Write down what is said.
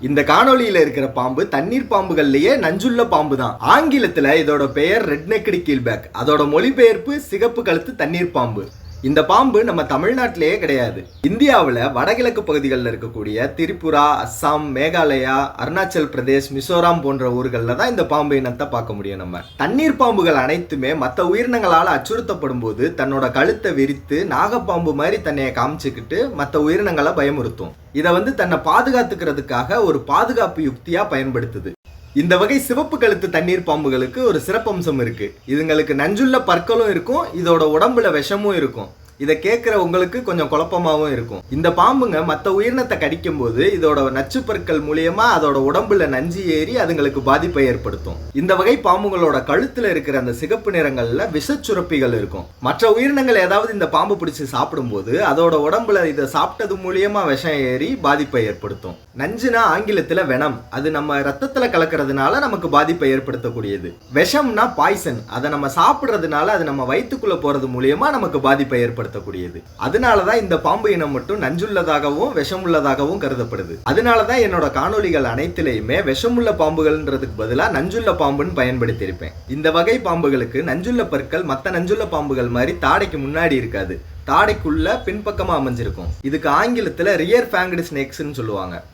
இந்த காணொலியில இருக்கிற பாம்பு தண்ணீர் பாம்புகள்லயே நஞ்சுள்ள பாம்பு தான் ஆங்கிலத்துல இதோட பெயர் ரெட் நெக்கடி கீழ்பேக் அதோட மொழிபெயர்ப்பு சிகப்பு கழுத்து தண்ணீர் பாம்பு. இந்த பாம்பு நம்ம தமிழ்நாட்டிலேயே கிடையாது. இந்தியாவில் வடகிழக்கு பகுதிகளில் இருக்கக்கூடிய திரிபுரா அஸ்ஸாம் மேகாலயா அருணாச்சல் பிரதேஷ் மிசோராம் போன்ற ஊர்களில் தான் இந்த பாம்பு இனத்தை பார்க்க முடியும் நம்ம. தண்ணீர் பாம்புகள் அனைத்துமே மற்ற உயிரினங்களால் அச்சுறுத்தப்படும் போது தன்னோட கழுத்தை விரித்து நாகப்பாம்பு மாதிரி தன்னையை காமிச்சுக்கிட்டு மற்ற உயிரினங்களை பயமுறுத்தும். இதை வந்து தன்னை பாதுகாத்துக்கிறதுக்காக ஒரு பாதுகாப்பு யுக்தியாக பயன்படுத்துது. இந்த வகை சிவப்பு கழுத்து தண்ணீர் பாம்புகளுக்கு ஒரு சிறப்பம்சம் இருக்கு. இதுங்களுக்கு நஞ்சுள்ள பற்களும் இருக்கும் இதோட உடம்புல விஷமும் இருக்கும். இதை கேட்குற உங்களுக்கு கொஞ்சம் குழப்பமாகவும் இருக்கும். இந்த பாம்புங்க மற்ற உயிரினத்தை கடிக்கும் போது இதோட நச்சு பற்கள் மூலியமா அதோட உடம்புல நஞ்சு ஏறி அதுங்களுக்கு பாதிப்பை ஏற்படுத்தும். இந்த வகை பாம்புங்களோட கழுத்துல இருக்கிற அந்த சிகப்பு நிறங்கள்ல விஷச்சுரப்பிகள் இருக்கும். மற்ற உயிரினங்கள் ஏதாவது இந்த பாம்பு பிடிச்சி சாப்பிடும்போது அதோட உடம்புல இதை சாப்பிட்டது மூலியமா விஷம் ஏறி பாதிப்பை ஏற்படுத்தும். நஞ்சுனா ஆங்கிலத்துல வெனம் அது நம்ம ரத்தத்துல கலக்கிறதுனால நமக்கு பாதிப்பை ஏற்படுத்தக்கூடியது. விஷம்னா பாய்சன் அதை நம்ம சாப்பிடுறதுனால அது நம்ம வயிற்றுக்குள்ள போறது மூலியமா நமக்கு பாதிப்பை ஏற்படுத்தும். ஏற்படுத்தக்கூடியது. அதனாலதான் இந்த பாம்பு இனம் மட்டும் நஞ்சுள்ளதாகவும் விஷமுள்ளதாகவும் கருதப்படுது. அதனாலதான் என்னோட காணொளிகள் அனைத்திலையுமே விஷமுள்ள பாம்புகள்ன்றதுக்கு பதிலா நஞ்சுள்ள பாம்புன்னு பயன்படுத்தியிருப்பேன். இந்த வகை பாம்புகளுக்கு நஞ்சுள்ள பற்கள் மற்ற நஞ்சுள்ள பாம்புகள் மாதிரி தாடைக்கு முன்னாடி இருக்காது. தாடைக்குள்ள பின்பக்கமா அமைஞ்சிருக்கும். இதுக்கு ஆங்கிலத்துல ரியர் ஃபேங்கடு ஸ்னேக்ஸ்ன்னு சொல்லுவாங்க.